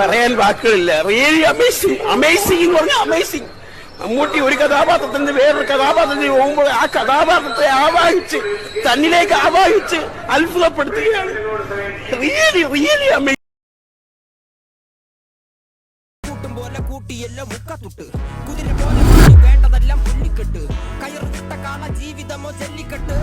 പറയാൻ വാക്കുകളില്ല. Really amazing amazing എന്ന് പറഞ്ഞാൽ അമേസിംഗ് മമ്മൂട്ടി ഒരു കഥാപാത്രത്തിൽ നിന്ന് വേറൊരു കഥാപാത്രത്തിൽ പോകുമ്പോൾ ആ കഥാപാത്രത്തെ ആവാഹിച്ച് തന്നിലേക്ക് ആവാഹിച്ച് അത്ഭുതപ്പെടുത്തുകയാണ്. റിയലി റിയലി അമേസിംഗ് പോലെ കൂട്ടിയല്ല മുക്കത്തുട്ട് കുതിര പോലെ വേണ്ടതെല്ലാം പുല്ലിക്കെട്ട്. കയറുകിട്ട കാണ ജീവിതമോ ജല്ലിക്കെട്ട്.